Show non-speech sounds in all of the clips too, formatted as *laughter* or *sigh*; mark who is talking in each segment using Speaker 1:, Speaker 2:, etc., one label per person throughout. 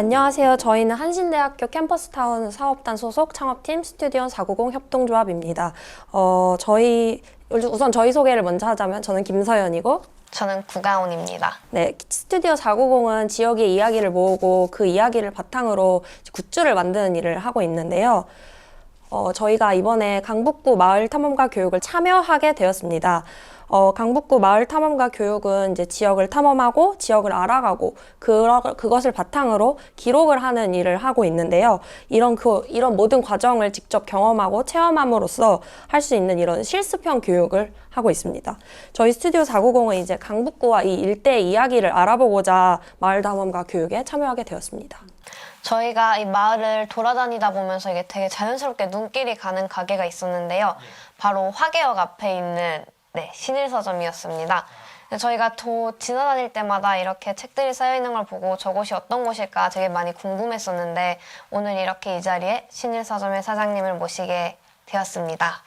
Speaker 1: 안녕하세요. 저희는 한신대학교 캠퍼스타운 사업단 소속 창업팀 스튜디오 490 협동조합입니다. 어, 저희 우선 저희 소개를 먼저 하자면 저는 김서연이고
Speaker 2: 저는 구가온입니다.
Speaker 1: 네, 스튜디오 490은 지역의 이야기를 모으고 그 이야기를 바탕으로 굿즈를 만드는 일을 하고 있는데요. 어, 저희가 이번에 강북구 마을 탐험가 교육을 참여하게 되었습니다. 어, 강북구 마을 탐험가 교육은 이제 지역을 탐험하고 지역을 알아가고 그러, 그것을 바탕으로 기록을 하는 일을 하고 있는데요. 이런 그 이런 모든 과정을 직접 경험하고 체험함으로써 할 수 있는 이런 실습형 교육을 하고 있습니다. 저희 스튜디오 490은 이제 강북구와 이 일대의 이야기를 알아보고자 마을 탐험가 교육에 참여하게 되었습니다.
Speaker 2: 저희가 이 마을을 돌아다니다 보면서 이게 되게 자연스럽게 눈길이 가는 가게가 있었는데요. 바로 화계역 앞에 있는 네, 신일서점이었습니다. 저희가 도 지나다닐 때마다 이렇게 책들이 쌓여 있는 걸 보고 저곳이 어떤 곳일까 되게 많이 궁금했었는데 오늘 이렇게 이 자리에 신일서점의 사장님을 모시게 되었습니다.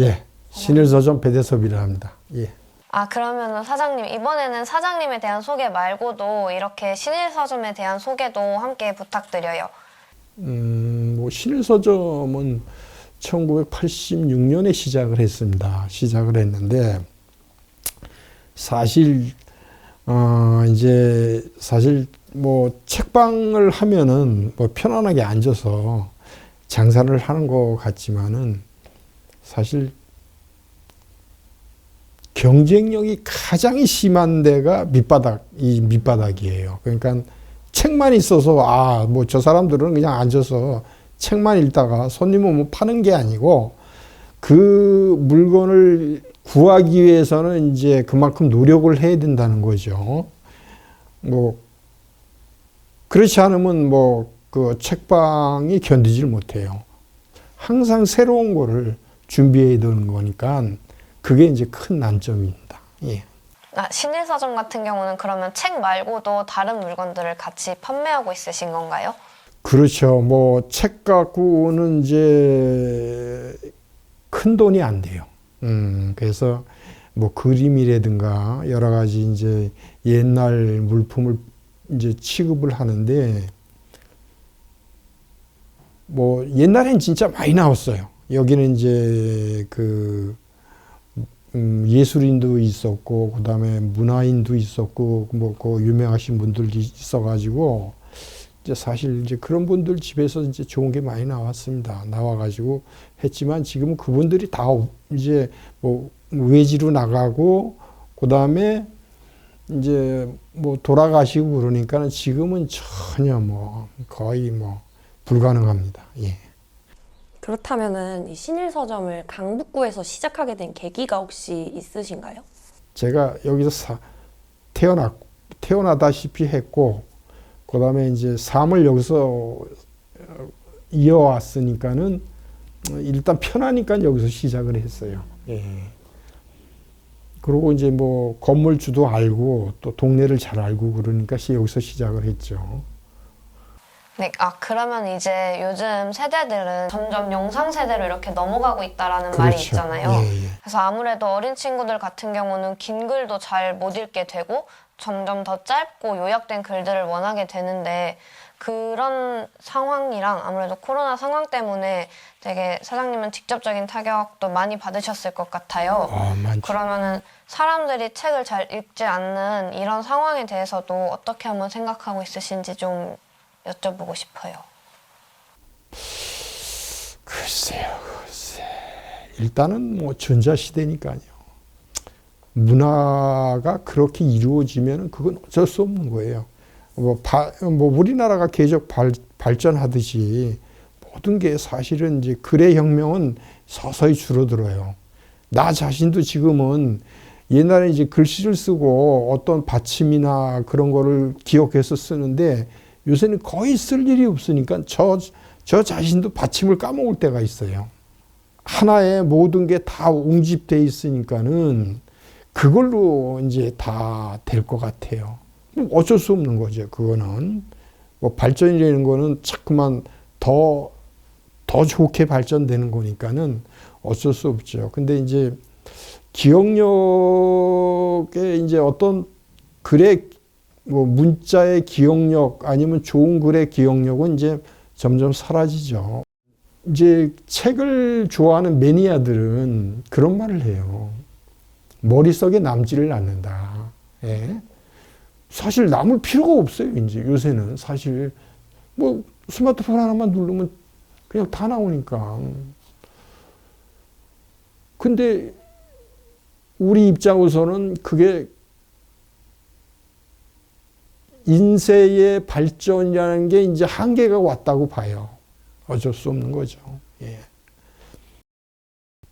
Speaker 3: 예, 신일서점 배대섭이라 합니다. 예.
Speaker 2: 아, 그러면 사장님, 이번에는 사장님에 대한 소개 말고도 이렇게 신일서점에 대한 소개도 함께 부탁드려요.
Speaker 3: 음, 뭐 신일서점은 1986년에 시작을 했습니다. 시작을 했는데 사실 어 이제 사실 뭐 책방을 하면은 뭐 편안하게 앉아서 장사를 하는 것 같지만은 사실 경쟁력이 가장 심한 데가 밑바닥 이 밑바닥이에요. 그러니까 책만 있어서 아 뭐 저 사람들은 그냥 앉아서 책만 읽다가 손님은 뭐 파는 게 아니고 그 물건을 구하기 위해서는 이제 그만큼 노력을 해야 된다는 거죠. 뭐 그렇지 않으면 뭐 그 책방이 견디질 못해요. 항상 새로운 거를 준비해야 되는 거니까 그게 이제 큰 난점입니다. 예.
Speaker 2: 아, 신일서점 같은 경우는 그러면 책 말고도 다른 물건들을 같이 판매하고 있으신 건가요?
Speaker 3: 그렇죠. 뭐 책 갖고는 이제 큰 돈이 안 돼요. 음, 그래서 뭐 그림이라든가 여러 가지 이제 옛날 물품을 이제 취급을 하는데 뭐 옛날엔 진짜 많이 나왔어요. 여기는 이제 그 음, 예술인도 있었고 그다음에 문화인도 있었고 뭐 그 유명하신 분들도 있어가지고 이제 사실 이제 그런 분들 집에서 이제 좋은 게 많이 나왔습니다. 나와가지고 했지만 지금은 그분들이 다 이제 뭐 외지로 나가고 그 다음에 이제 뭐 돌아가시고 그러니까는 지금은 전혀 뭐 거의 뭐 불가능합니다. 예.
Speaker 1: 그렇다면은 이 신일 서점을 강북구에서 시작하게 된 계기가 혹시 있으신가요?
Speaker 3: 제가 여기서 사, 태어났 태어나다시피 했고 그 다음에 이제 삶을 여기서 어, 이어왔으니까는 일단 편하니까 여기서 시작을 했어요. 예. 그리고 이제 뭐 건물주도 알고 또 동네를 잘 알고 그러니까 시- 여기서 시작을 했죠.
Speaker 2: 네, 아, 그러면 이제 요즘 세대들은 점점 영상 세대로 이렇게 넘어가고 있다라는 말이
Speaker 3: 그렇죠.
Speaker 2: 있잖아요.
Speaker 3: 예, 예.
Speaker 2: 그래서 아무래도 어린 친구들 같은 경우는 긴 글도 잘 못 읽게 되고 점점 더 짧고 요약된 글들을 원하게 되는데 그런 상황이랑 아무래도 코로나 상황 때문에 되게 사장님은 직접적인 타격도 많이 받으셨을 것 같아요.
Speaker 3: 아, 많죠.
Speaker 2: 그러면은 사람들이 책을 잘 읽지 않는 이런 상황에 대해서도 어떻게 한번 생각하고 있으신지 좀 여쭤보고 싶어요.
Speaker 3: 글쎄요, 글쎄. 일단은 뭐 전자시대니까요. 문화가 그렇게 이루어지면 그건 어쩔 수 없는 거예요. 뭐, 바, 뭐 우리나라가 계속 발, 발전하듯이 모든 게 사실은 이제 글의 혁명은 서서히 줄어들어요. 나 자신도 지금은 옛날에 이제 글씨를 쓰고 어떤 받침이나 그런 거를 기억해서 쓰는데 요새는 거의 쓸 일이 없으니까 저, 저 자신도 받침을 까먹을 때가 있어요. 하나에 모든 게다 옹집돼 있으니까는 그걸로 이제 다 될 것 같아요. 뭐 어쩔 수 없는 거죠. 그거는 뭐 발전이라는 거는 자꾸만 더, 더 좋게 발전되는 거니까는 어쩔 수 없죠. 근데 이제 기억력에 이제 어떤 글의 뭐 문자의 기억력 아니면 좋은 글의 기억력은 이제 점점 사라지죠. 이제 책을 좋아하는 매니아들은 그런 말을 해요. 머릿속에 남지를 않는다. 예. 사실 남을 필요가 없어요. 이제 요새는 사실 뭐 스마트폰 하나만 누르면 그냥 다 나오니까. 근데 우리 입장으로서는 그게 인쇄의 발전이라는 게 이제 한계가 왔다고 봐요. 어쩔 수 없는 거죠. 예.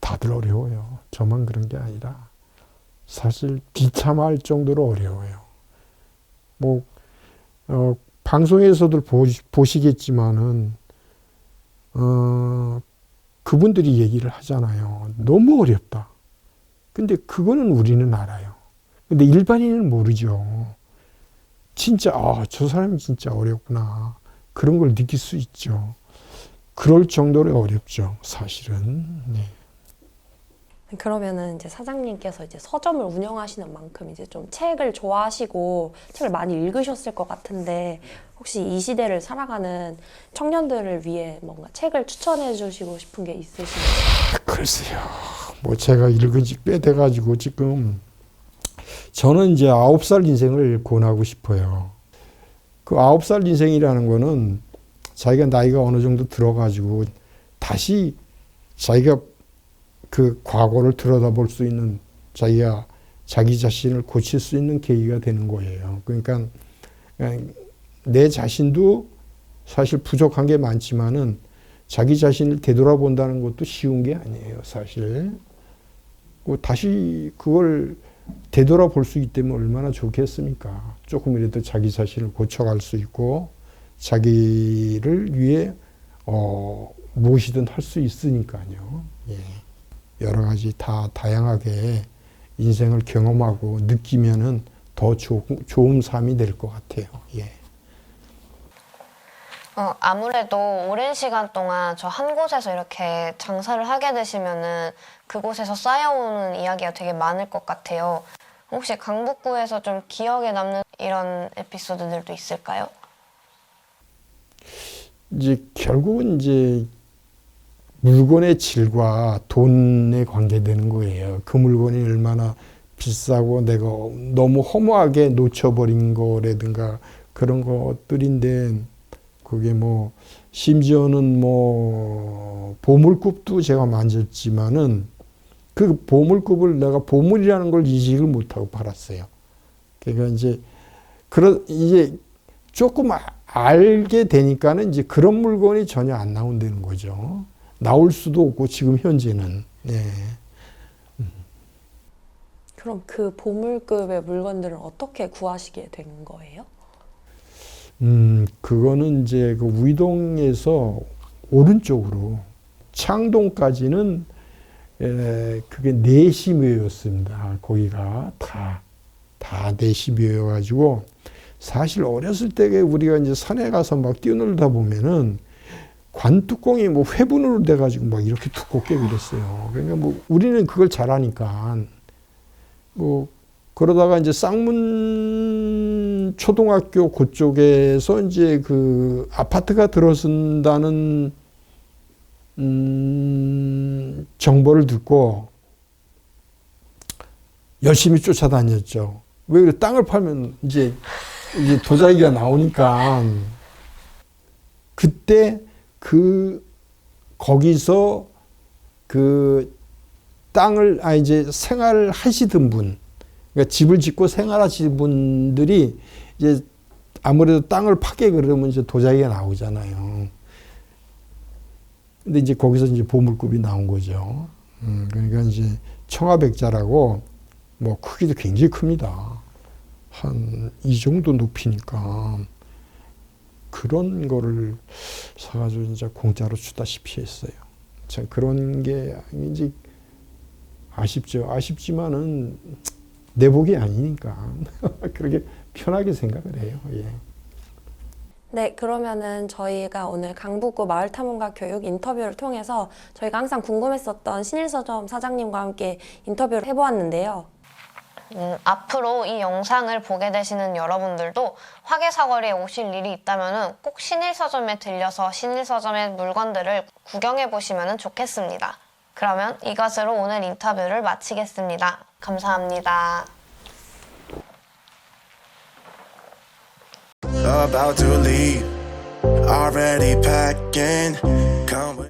Speaker 3: 다들 어려워요. 저만 그런 게 아니라 사실 비참할 정도로 어려워요. 뭐 어, 방송에서도 보시, 보시 겠지만은 어, 그분들이 얘기를 하잖아요. 너무 어렵다. 근데 그거는 우리는 알아요. 근데 일반인은 모르죠. 진짜 아, 저 사람이 진짜 어렵구나. 그런 걸 느낄 수 있죠. 그럴 정도로 어렵죠, 사실은. 네.
Speaker 1: 그러면은 이제 사장님께서 이제 서점을 운영하시는 만큼 이제 좀 책을 좋아하시고 책을 많이 읽으셨을 것 같은데 혹시 이 시대를 살아가는 청년들을 위해 뭔가 책을 추천해 주시고 싶은 게 있으신가요?
Speaker 3: 글쎄요. 뭐 제가 읽은 지 꽤 돼가지고 지금 저는 이제 아홉 살 인생을 권하고 싶어요. 그 아홉 살 인생이라는 거는 자기가 나이가 어느 정도 들어가지고 다시 자기가 그 과거를 들여다볼 수 있는 자기가 자기 자신을 고칠 수 있는 계기가 되는 거예요. 그러니까 내 자신도 사실 부족한 게 많지만은 자기 자신을 되돌아본다는 것도 쉬운 게 아니에요, 사실. 그 다시 그걸 되돌아볼 수 있다면 얼마나 좋겠습니까? 조금이라도 자기 자신을 고쳐갈 수 있고 자기를 위해 어, 무엇이든 할 수 있으니까요. 예. 여러 가지 다 다양하게 인생을 경험하고 느끼면은 더 조, 좋은 삶이 될 것 같아요. 예.
Speaker 2: 어, 아무래도 오랜 시간 동안 저 한 곳에서 이렇게 장사를 하게 되시면은 그곳에서 쌓여오는 이야기가 되게 많을 것 같아요. 혹시 강북구에서 좀 기억에 남는 이런 에피소드들도 있을까요?
Speaker 3: 이제 결국은 이제 물건의 질과 돈에 관계되는 거예요. 그 물건이 얼마나 비싸고 내가 너무 허무하게 놓쳐버린 거라든가 그런 것들인데 그게 뭐 심지어는 뭐 보물급도 제가 만졌지만은 그 보물급을 내가 보물이라는 걸 인식을 못하고 팔았어요. 그러니까 이제 그런 이제 조금 아- 알게 되니까는 이제 그런 물건이 전혀 안 나온다는 거죠. 나올 수도 없고 지금 현재는 예.
Speaker 1: 그럼 그 보물급의 물건들을 어떻게 구하시게 된 거예요?
Speaker 3: 음 그거는 이제 그 위동에서 오른쪽으로 창동까지는 에, 그게 내시묘였습니다. 거기가 다 다 내시묘여가지고 사실 어렸을 때 우리가 이제 산에 가서 막 뛰어놀다 보면은 관뚜껑이 뭐 회분으로 돼가지고 막 이렇게 두껍게 그랬어요. 그러니까 뭐 우리는 그걸 잘하니까 뭐 그러다가 이제 쌍문 초등학교 그쪽에서 이제 그 아파트가 들어선다는 음, 정보를 듣고 열심히 쫓아다녔죠. 왜 그래? 땅을 팔면 이제 이제 도자기가 나오니까 그때 그 거기서 그 땅을 아 이제 생활을 하시던 분, 그러니까 집을 짓고 생활하시는 분들이 이제 아무래도 땅을 파게 그러면 이제 도자기가 나오잖아요. 근데 이제 거기서 이제 보물급이 나온 거죠. 음, 그러니까 이제 청아백자라고 뭐 크기도 굉장히 큽니다. 한 이 정도 높이니까 그런 거를 사가지고 이제 공짜로 주다시피 했어요. 참 그런 게 이제 아쉽죠. 아쉽지만은 내 복이 아니니까 *laughs* 그렇게 편하게 생각을 해요. 예.
Speaker 1: 네, 그러면은 저희가 오늘 강북구 마을 탐험가 교육 인터뷰를 통해서 저희가 항상 궁금했었던 신일서점 사장님과 함께 인터뷰를 해보았는데요.
Speaker 2: 음, 앞으로 이 영상을 보게 되시는 여러분들도 화계사거리에 오실 일이 있다면 꼭 신일서점에 들려서 신일서점의 물건들을 구경해 보시면 좋겠습니다. 그러면 이것으로 오늘 인터뷰를 마치겠습니다. 감사합니다.
Speaker 4: About to leave, already packing. Come with